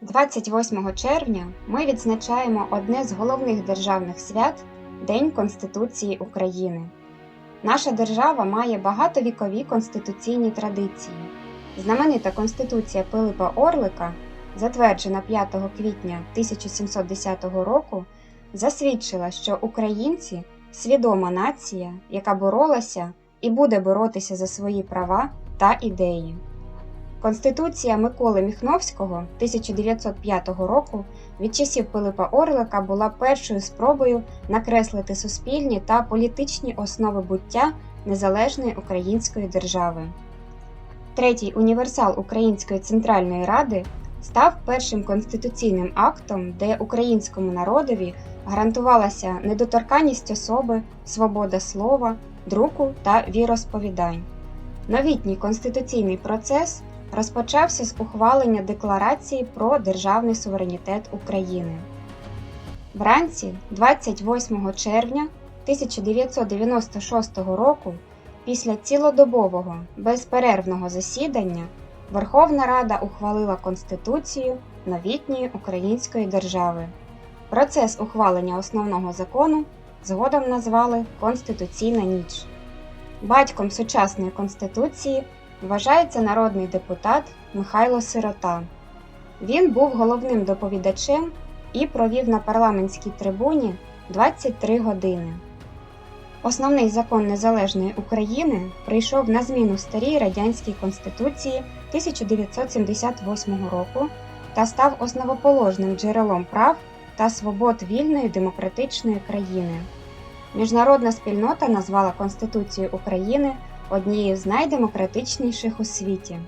28 червня ми відзначаємо одне з головних державних свят День Конституції України. Наша держава має багатовікові конституційні традиції. Знаменита Конституція Пилипа Орлика, затверджена 5 квітня 1710 року, засвідчила, що українці свідома нація, яка боролася і буде боротися за свої права та ідеї. Конституція Миколи Міхновського 1905 року від часів Пилипа Орлика була першою спробою накреслити суспільні та політичні основи буття незалежної української держави. Третій універсал Української Центральної Ради став першим конституційним актом, де українському народові гарантувалася недоторканність особи, свобода слова, друку та віросповідань. Новітній конституційний процес розпочався з ухвалення Декларації про державний суверенітет України. Вранці 28 червня 1996 року, після цілодобового безперервного засідання, Верховна Рада ухвалила Конституцію новітньої української держави. Процес ухвалення основного закону згодом назвали Конституційна ніч. Батьком сучасної конституції вважається народний депутат Михайло Сирота. Він був головним доповідачем і провів на парламентській трибуні 23 години. Основний закон Незалежної України прийшов на зміну старій радянській конституції 1978 року та став основоположним джерелом прав та свобод вільної демократичної країни. Міжнародна спільнота назвала Конституцію України однією з найдемократичніших у світі.